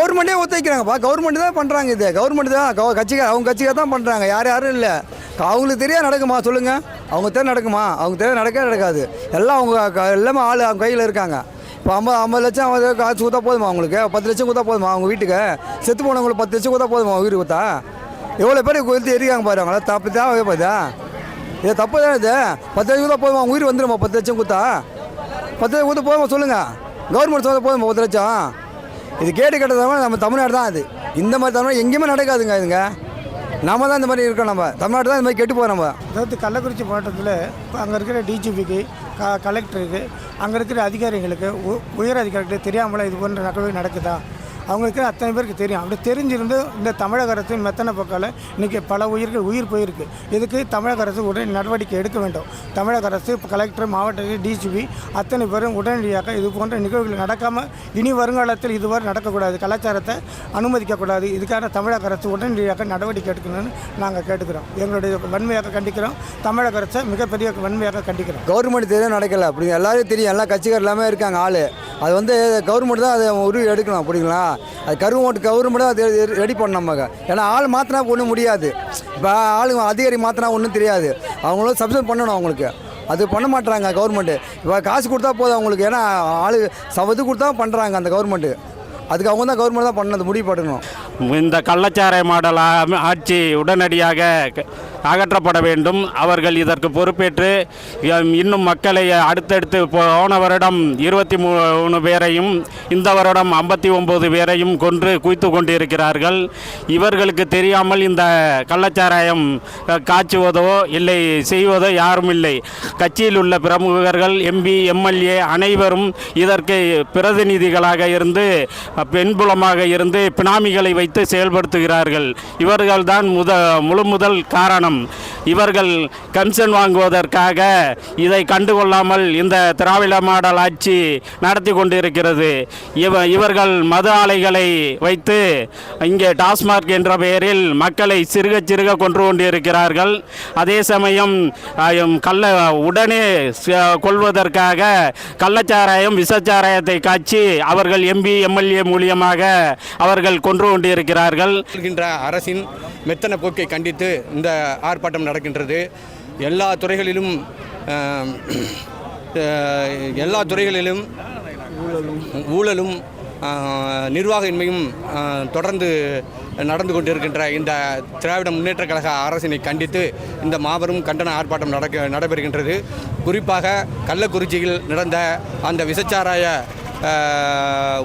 கவர்மெண்ட்டே ஒத்துழைக்கிறாங்கப்பா கவர்மெண்ட் தான் பண்ணுறாங்க இது. கவர்மெண்ட் தான் கவ கட்சிக்கார அவங்க கட்சிக்காக தான் பண்ணுறாங்க யார் யாரும் இல்லை. அவங்களுக்கு தெரியாது நடக்குமா? சொல்லுங்கள் அவங்க தெரியாது நடக்குமா? அவங்க தெரியாது நடக்கவே நடக்காது. எல்லாம் அவங்க எல்லாமே ஆள் அவங்க கையில் இருக்காங்க. இப்போ ஐம்பது ஐம்பது லட்சம் ஐம்பது காசு கொடுத்தா போதுமா அவங்களுக்கு? பத்து லட்சம் கொடுத்தா போதுமா அவங்க வீட்டுக்கு? செத்து போனவங்களுக்கு பத்து லட்சம் கொடுத்தா போதுமா அவங்க வீடு கொடுத்தா? எவ்வளோ பேர் கொடுத்து எரிக்காங்க பாரு அவங்கள தப்பு தான் பாருதா இது தப்பு தான் இது? பத்து லட்சம் கொடுத்தா போதுமா அவங்க உயிர் வந்துடுமா பத்து லட்சம் கொடுத்தா? பத்து லட்சம் கொடுத்தா போதுமா சொல்லுங்கள் கவர்மெண்ட் சொல்ல போதுமா பத்து லட்சம்? இது கேட்டு கேட்டதாம நம்ம தமிழ்நாடு தான் அது இந்த மாதிரி தமிழ்நாடு எங்கேயுமே நடக்காதுங்க இதுங்க. நம்ம தான் இந்த மாதிரி இருக்கோம் நம்ம. தமிழ்நாடு தான் இந்த மாதிரி கெட்டு போகிறோம் நம்ம. அதாவது கள்ளக்குறிச்சி மாவட்டத்தில் அங்கே இருக்கிற டிஜிபிக்கு க கலெக்டருக்கு அங்கே இருக்கிற அதிகாரிகளுக்கு உ- உயர் அதிகாரிகளுக்கு தெரியாமல் இது போன்ற நகழ்வு நடக்குதா? அவங்களுக்கு அத்தனை பேருக்கு தெரியும். அப்படி தெரிஞ்சிருந்து இந்த தமிழக அரசின் மெத்தனை பக்கால் இன்றைக்கி பல உயிர்கள் உயிர் போயிருக்கு. இதுக்கு தமிழக அரசு உடனே நடவடிக்கை எடுக்க வேண்டும். தமிழக அரசு கலெக்டர் மாவட்ட டிஜிபி அத்தனை பேரும் உடனடியாக இது போன்ற நிகழ்வுகள் நடக்காமல் இனி வருங்காலத்தில் இதுவரை நடக்கக்கூடாது. கலாச்சாரத்தை அனுமதிக்கக்கூடாது. இதுக்கான தமிழக அரசு உடனடியாக நடவடிக்கை எடுக்கணும்னு நாங்கள் கேட்டுக்கிறோம். எங்களுடைய வன்மையாக கண்டிக்கிறோம். தமிழக அரசை மிகப்பெரிய வன்மையாக கண்டிக்கிறோம். கவர்மெண்ட் எதுவும் நடக்கலை. அப்படி எல்லாரும் தெரியும். எல்லா கட்சிகள் எல்லாமே இருக்காங்க ஆள். அது வந்து கவர்மெண்ட் தான் அதை உருவி எடுக்கணும் அப்படிங்களா அது கருவம் ஓட்டு கவர்மெண்ட்டும் அது ரெடி பண்ணணும் நமக்கு ஏன்னா ஆள் மாற்றினா ஒன்றும் முடியாது. இப்போ ஆளு அதிகாரி மாற்றினா ஒன்றும் தெரியாது. அவங்களும் சப்ஸ்கிரைப் பண்ணணும் அவங்களுக்கு. அது பண்ண மாட்டாங்க கவர்மெண்ட்டு இப்போ காசு கொடுத்தா போதும் அவங்களுக்கு. ஏன்னா ஆள் சவது கொடுத்தா பண்ணுறாங்க அந்த கவர்மெண்ட்டு அதுக்கு அவங்க தான் கவர்மெண்ட் தான் பண்ணது முடிவு பண்ணணும். இந்த கள்ளச்சாரை மாடல் ஆட்சி உடனடியாக க- அகற்றப்பட வேண்டும். அவர்கள் இதற்கு பொறுப்பேற்று இன்னும் மக்களை அடுத்தடுத்து போன வருடம் இருபத்தி மூணு பேரையும் இந்த வருடம் ஐம்பத்தி ஒம்பது பேரையும் கொன்று குவித்து கொண்டிருக்கிறார்கள். இவர்களுக்கு தெரியாமல் இந்த கள்ளச்சாராயம் காய்ச்சுவதோ இல்லை செய்வதோ யாரும் இல்லை. கட்சியில் உள்ள பிரமுகர்கள் எம்பி எம்எல்ஏ அனைவரும் இதற்கு பிரதிநிதிகளாக இருந்து பெண்புலமாக இருந்து பினாமிகளை வைத்து செயல்படுத்துகிறார்கள். இவர்கள்தான் முத முழு முதல் காரணம். Hmm. இவர்கள் கமிஷன் வாங்குவதற்காக இதை கண்டுகொள்ளாமல் இந்த திராவிட மாடல் ஆட்சி நடத்தி கொண்டிருக்கிறது. இவ இவர்கள் மது ஆலைகளை வைத்து இங்கே டாஸ்மார்க் என்ற பெயரில் மக்களை சிறுக சிறுக கொன்று கொண்டிருக்கிறார்கள். அதே சமயம் கள்ள உடனே கொள்வதற்காக கள்ளச்சாராயம் விஷச்சாராயத்தை காய்ச்சி அவர்கள் எம்பி எம்எல்ஏ மூலியமாக அவர்கள் கொன்று கொண்டிருக்கிறார்கள். அரசின் மெத்தன போக்கை கண்டித்து இந்த ஆர்ப்பாட்டம் நடக்கின்றது. எல்லா துறைகளிலும் எல்லா துறைகளிலும் ஊழலும் நிர்வாக நிர்வாகமின்மையும் தொடர்ந்து நடந்து கொண்டிருக்கின்ற இந்த திராவிட முன்னேற்ற கழக அரசினை கண்டித்து இந்த மாபெரும் கண்டன ஆர்ப்பாட்டம் நடக்க நடைபெறுகின்றது. குறிப்பாக கள்ளக்குறிச்சியில் நடந்த அந்த விசச்சாராய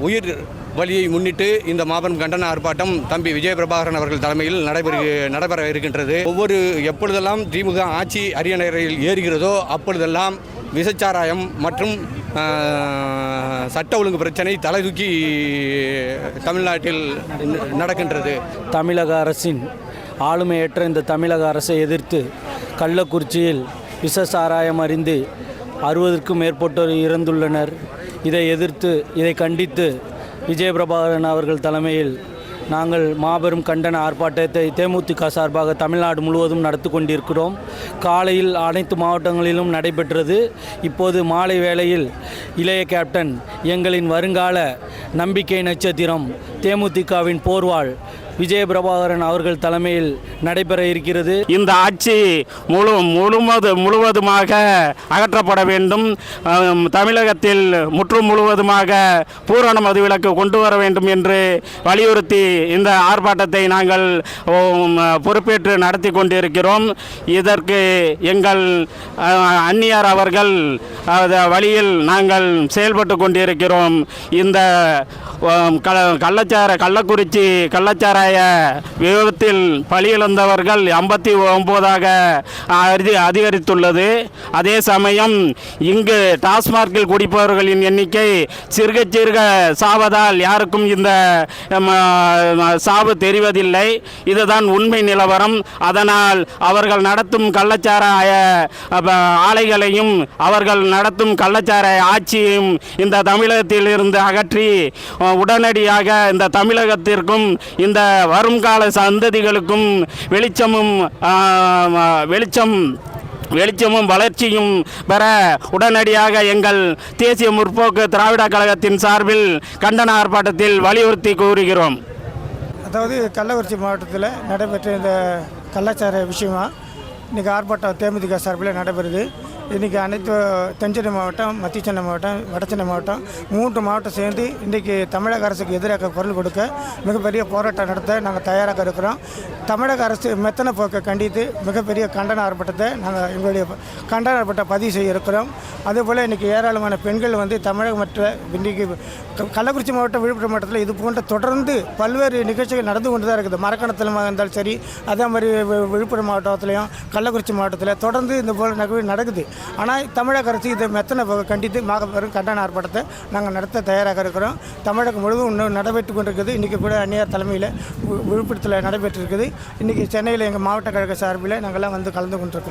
உயிர் வழியை முன்னிட்டு இந்த மாபெரும் கண்டன ஆர்ப்பாட்டம் தம்பி விஜயபிரபாகரன் அவர்கள் தலைமையில் நடைபெறு நடைபெற இருக்கின்றது. ஒவ்வொரு எப்பொழுதெல்லாம் திமுக ஆட்சி அரியணையில் ஏறுகிறதோ அப்பொழுதெல்லாம் விசச்சாராயம் மற்றும் சட்ட ஒழுங்கு பிரச்சனை தலை தூக்கி தமிழ்நாட்டில் நடக்கின்றது. தமிழக அரசின் ஆளுமையற்ற இந்த தமிழக அரசை எதிர்த்து கள்ளக்குறிச்சியில் விச சாராயம் அறிந்து அறுபதுக்கும் மேற்பட்டோர் இறந்துள்ளனர். இதை எதிர்த்து இதை கண்டித்து விஜயபிரபாகரன் அவர்கள் தலைமையில் நாங்கள் மாபெரும் கண்டன ஆர்ப்பாட்டத்தை தேமுதிக சார்பாக தமிழ்நாடு முழுவதும் நடத்தி கொண்டிருக்கிறோம். காலையில் அனைத்து மாவட்டங்களிலும் நடைபெற்றது. இப்போது மாலை வேளையில் இளைய கேப்டன் எங்களின் வருங்கால நம்பிக்கை நட்சத்திரம் தேமுதிகவின் போர்வாள் விஜயபிரபாகரன் அவர்கள் தலைமையில் நடைபெற இருக்கிறது. இந்த ஆட்சி முழு முழுமது முழுவதுமாக அகற்றப்பட வேண்டும். தமிழகத்தில் முற்று முழுவதுமாக பூரண மதுவிலக்கு கொண்டு வர வேண்டும் என்று வலியுறுத்தி இந்த ஆர்ப்பாட்டத்தை நாங்கள் பொறுப்பேற்று நடத்தி கொண்டிருக்கிறோம். இதற்கு எங்கள் அந்நியார் அவர்கள் வழியில் நாங்கள் செயல்பட்டு கொண்டிருக்கிறோம். இந்த கள்ளச்சார கள்ளக்குறிச்சி கள்ளச்சார கள்ளக்குறிச்சி விபத்தில் பலியிழந்தவர்கள் ஐம்பத்தி ஒம்போதாக அதிகரித்துள்ளது. அதே சமயம் இங்கு டாஸ்மார்க்கில் குடிப்பவர்களின் எண்ணிக்கை சிறுக சிறுக சாவதால் யாருக்கும் இந்த சாவு தெரிவதில்லை. இதுதான் உண்மை நிலவரம். அதனால் அவர்கள் நடத்தும் கள்ளச்சாராய ஆலைகளையும் அவர்கள் நடத்தும் கள்ளச்சாராய ஆட்சியையும் இந்த தமிழகத்தில் இருந்து அகற்றி உடனடியாக இந்த தமிழகத்திற்கும் இந்த வருங்கால சந்ததிகளுக்கும் வெளிச்சமும் வெளிச்சம் வெளிச்சமும் வளர்ச்சியும் பெற உடனடியாக எங்கள் தேசிய முற்போக்கு திராவிட கழகத்தின் சார்பில் கண்டன ஆர்ப்பாட்டத்தில் வலியுறுத்தி கூறுகிறோம். அதாவது கள்ளக்குறிச்சி மாவட்டத்தில் நடைபெற்ற இந்த கள்ளச்சார விஷயமா இன்றைக்கி ஆர்ப்பாட்டம் தேமுதிக சார்பில் நடைபெறுது. இன்றைக்கி அனைத்து தென்சென்னை மாவட்டம் மத்திய சென்னை மாவட்டம் வடசென்னை மாவட்டம் மூன்று மாவட்டம் சேர்ந்து இன்றைக்கி தமிழக அரசுக்கு எதிராக குரல் கொடுக்க மிகப்பெரிய போராட்டம் நடத்த நாங்கள் தயாராக இருக்கிறோம். தமிழக அரசு மெத்தனை போக்கை கண்டித்து மிகப்பெரிய கண்டன ஆர்ப்பாட்டத்தை நாங்கள் எங்களுடைய கண்டன ஆர்ப்பாட்டம் பதிவு செய்ய இருக்கிறோம். அதேபோல் இன்றைக்கி ஏராளமான பெண்கள் வந்து தமிழகம் மற்ற இன்றைக்கி க- கள்ளக்குறிச்சி மாவட்டம் விழுப்புரம் மாவட்டத்தில் இது போன்ற தொடர்ந்து பல்வேறு நிகழ்ச்சிகள் நடந்து கொண்டு தான் இருக்குது. மரக்கணத்தில் இருந்தாலும் சரி அதே மாதிரி வி- விழுப்புரம் மாவட்டத்துலையும் கள்ளக்குறிச்சி மாவட்டத்தில் தொடர்ந்து இந்த போல் நிகழ்வு நடக்குது. ஆனால் தமிழக அரசு இதை மெத்தனை கண்டித்து மாபெரும் கண்டன ஆர்ப்பாட்டத்தை நாங்கள் நடத்த தயாராக இருக்கிறோம். தமிழகம் முழுவதும் இன்னும் நடைபெற்று கொண்டிருக்குது இன்றைக்கி கூட அந்நியார் தலைமையில் விழுப்புரத்தில் நடைபெற்றிருக்குது. இன்றைக்கி சென்னையில் எங்கள் மாவட்ட கழக சார்பில் நாங்கள்லாம் வந்து கலந்து கொண்டிருக்கிறோம்.